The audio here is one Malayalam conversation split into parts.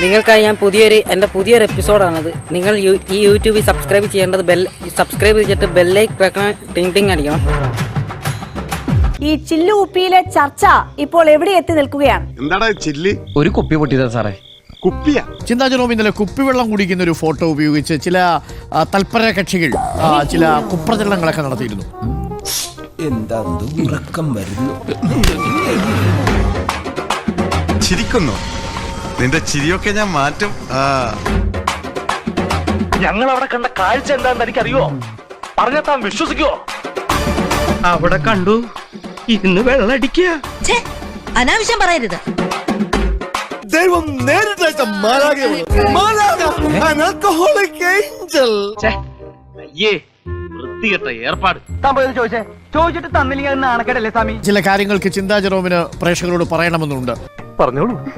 നിങ്ങൾക്കായി ഞാൻ പുതിയൊരു എന്റെ പുതിയൊരു എപ്പിസോഡാണത്. നിങ്ങൾ യു- ഈ യൂട്യൂബിൽ സബ്സ്ക്രൈബ് ചെയ്യേണ്ടത് ബെൽ സബ്സ്ക്രൈബ് ചെയ്തിട്ട് ബെല്ലൈക്ക് വെക്കണം ടിങ് ടിങ് അടിക്കണം. ഈ ചില്ലു കുപ്പിയിലെ ചർച്ച ഇപ്പോൾ എവിടെ എത്തി നിൽക്കുകയാണ്? എന്താടാ ചില്ലി? ഒരു കുപ്പി പൊട്ടിയതാ സാറേ. കുപ്പിയ? ചിന്താ ഇന്നലെ കുപ്പിവെള്ളം കുടിക്കുന്ന ഒരു ഫോട്ടോ ഉപയോഗിച്ച് ചില തൽപര കക്ഷികൾ ചില കുപ്രചരണങ്ങളൊക്കെ നടത്തിയിരുന്നു. എന്താ ഉറക്കം വരുന്നു. ചിരിക്കുന്നു? നിന്റെ ചിരിയൊക്കെ ഞാൻ മാറ്റും. ആ. ഞങ്ങൾ അവിടെ കണ്ട കാഴ്ച എന്താണെന്ന് എനിക്കറിയോ? പറഞ്ഞാൽ താൻ വിശ്വസിക്കോ അവിടെ കണ്ടു. ഇന്ന് വെള്ളടിക്കുക. അനാവശ്യം പറയരുത്. ദൈവം അയ്യേ വൃത്തികെട്ട ഏർപ്പാട്. താൻ പോയത് ചോദിച്ചേ? ചോദിച്ചിട്ട് തന്നില്ലെങ്കിൽ അത് നാണക്കേടല്ലേ സ്വാമി? ചില കാര്യങ്ങൾക്ക് ചിന്താ ജെറോമിന് പ്രേക്ഷകരോട് പറയണമെന്നുണ്ട്. പറഞ്ഞോളൂ.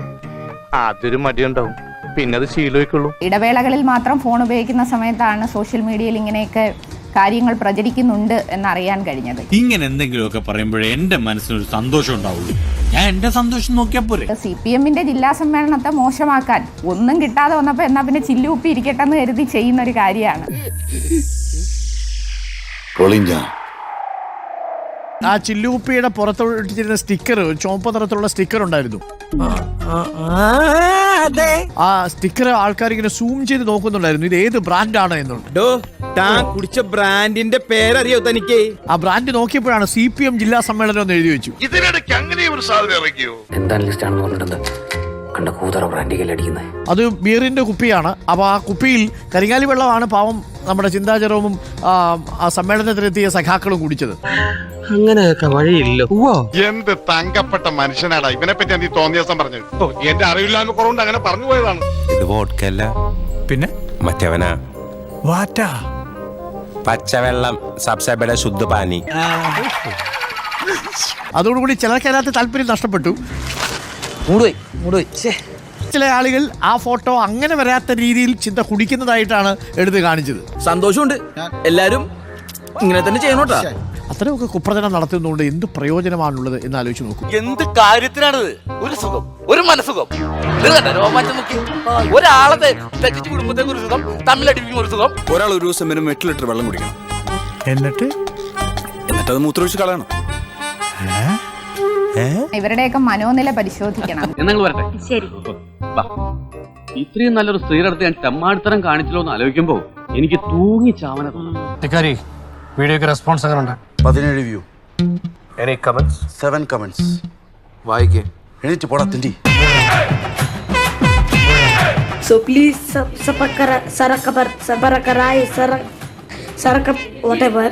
ആദ്യൊരു മടിയുണ്ടാവും. പിന്നെ അത് ശീലമായിക്കുള്ളൂ. ഇടവേളകളിൽ മാത്രം ഫോൺ ഉപയോഗിക്കുന്ന സമയത്താണ് സോഷ്യൽ മീഡിയയിൽ ഇങ്ങനെയൊക്കെ കാര്യങ്ങൾ പ്രചരിക്കുന്നുണ്ട് എന്നറിയാൻ കഴിഞ്ഞത്. ഇങ്ങനെ എന്തെങ്കിലുമൊക്കെ പറയുമ്പോഴേ എന്റെ മനസ്സിനൊരു സന്തോഷം ഉണ്ടാവുള്ളൂ. ഞാൻ എന്റെ സന്തോഷം നോക്കിയാൽ പോരെ. സി പി എമ്മിന്റെ ജില്ലാ സമ്മേളനത്തെ മോശമാക്കാൻ ഒന്നും കിട്ടാതെ വന്നപ്പോ എന്നാ പിന്നെ ചില്ലുപ്പി ഇരിക്കട്ടെ എന്ന് കരുതി ചെയ്യുന്ന ഒരു കാര്യമാണ് ആ ചില്ലുകുപ്പിയുടെ പുറത്തൊട്ടിച്ചിരുന്ന സ്റ്റിക്കർ ചുവപ്പ് നിറത്തിലുള്ള സ്റ്റിക്കർ ഉണ്ടായിരുന്നു. ആ സ്റ്റിക്കർ ആൾക്കാർ ഇങ്ങനെ സൂം ചെയ്ത് നോക്കുന്നുണ്ടായിരുന്നു. ഇത് ഏത് ബ്രാൻഡാണ് എന്നുണ്ട് ഡോ താൻ കുടിച്ച ബ്രാൻഡിന്റെ പേരറിയോ തനിക്ക്? ആ ബ്രാൻഡ് നോക്കിയപ്പോഴാണ് സി പി എം ജില്ലാ സമ്മേളനം എന്ന് എഴുതി വെച്ചു. ഇതിനിടയ്ക്ക് അങ്ങനെ ഒരു സാധനം ഇറക്കിയോ? എന്താണ് പറഞ്ഞിട്ടുണ്ട് കണ്ട കൂതറ അത് ബിയറിന്റെ കുപ്പിയാണ്. അപ്പൊ ആ കുപ്പിയിൽ കരിങ്ങാലി വെള്ളമാണ് പാവം നമ്മുടെ ചിന്താചരവും ആ, ആ സമ്മേളനത്തിലെത്തിയ സഖാക്കളും കുടിച്ചത്. അങ്ങനെയൊക്കെ വഴിയില്ല. എന്ത് തങ്കപ്പെട്ട മനുഷ്യനാടാ? ഇവനെ പറ്റി നീ തോന്നിയ ദിവസം പറഞ്ഞത്? ഓ, എന്റെ അറിവില്ലായ്മ കുറവുണ്ട് അങ്ങനെ പറഞ്ഞു പോയതാണ്. ഇത് വോട്ട്കല്ല പിന്നെ? മറ്റവനാ. വാറ്റാ? പച്ചവെള്ളം സബ്സബയുടെ ശുദ്ധ പാനി. അതോടുകൂടി ചിലർക്ക് അതിനകത്ത് താല്പര്യം നഷ്ടപ്പെട്ടു. മൂടുപോയി മൂടുപോയി ചില ആളുകൾ ആ ഫോട്ടോ അങ്ങനെ വരാത്ത രീതിയിൽ ചിന്ത കുടിക്കുന്നതായിട്ടാണ് എടുത്ത് കാണിച്ചത്. സന്തോഷമുണ്ട്. എല്ലാരും ഇങ്ങനെ തന്നെ ചെയ്യണോട്ടാ. അത്തരമൊക്കെ കുപ്രചനം നടത്തുന്നതുകൊണ്ട് എന്ത് പ്രയോജനമാണുള്ളത് എന്ന് ആലോചിച്ച് നോക്കും. എന്ത് കാര്യത്തിനാണിത്? ഒരു സുഖം ഒരു മനസുഖം ഇത് കണ്ടോ, രോമാഞ്ചം നോക്കി. ഒരാളെ തെറ്റിച്ച് കുടുംബത്തേക്ക് ഒരു സുഖം തമ്മിലടിപ്പിക്കും ഒരു സുഖം. ഒരാൾ ഒരു ദിവസം മിനിമം എട്ട് ലിറ്റർ വെള്ളം കുടിക്കണം. എന്നിട്ട്? എന്നിട്ട് അത് മൂത്രമൊഴിച്ച് കളയണം. ഇവരുടെയൊക്കെ മനോനില പരിശോധിക്കണം. എന്നങ്ങൾ വരട്ടെ? ശരി. ഇത്രയും നല്ലൊരു സ്ത്രീയുടെ അടുത്ത് ഞാൻ തെമ്മാടിത്തരം കാണിച്ചല്ലോ എന്ന് ആലോചിക്കുമ്പോ എനിക്ക് തൂങ്ങി ചാവന തോന്നുന്നു വീഡിയോക്ക് റെസ്പോൺസ് അങ്ങനെ ഉണ്ട്. പതിനേഴ് view any comments seven comments വായിക്കേ. എണീറ്റ് പോടാ തിണ്ടി. സോ പ്ലീസ് സപ്പക്കര സറക്കബർ സബറക്കറായി സറ സറക്ക വാട്ട് എവർ